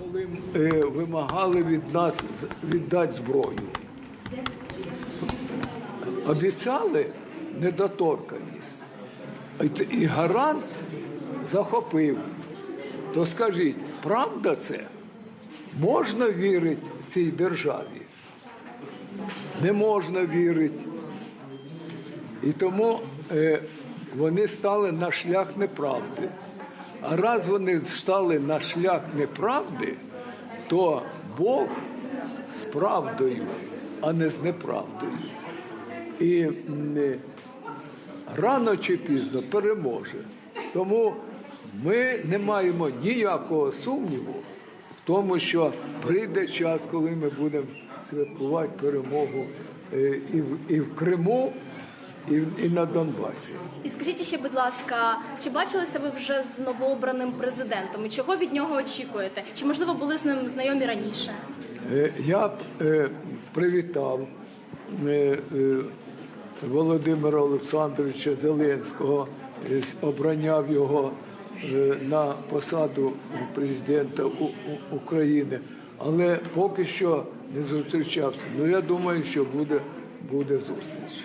коли е, вимагали від нас віддати зброю. Обіцяли недоторканність. І І гарант захопив. То скажіть, правда це? Можна вірити цій державі? Не можна вірити. І тому е, вони стали на шлях неправди. А раз вони стали на шлях неправди, то Бог з правдою, а не з неправдою. І е, рано чи пізно переможе. Тому ми не маємо ніякого сумніву в тому, що прийде час, коли ми будемо святкувати перемогу е, і в, і в Криму, і, і на Донбасі. І скажіть ще, будь ласка, чи бачилися ви вже з новообраним президентом? І чого від нього очікуєте? Чи можливо були з ним знайомі раніше? Е, Я б е, привітав е, е, Володимира Олександровича Зеленського, обраняв його е, на посаду президента У- У- України, але поки що не зустрічався. Ну я думаю, що буде, буде зустріч.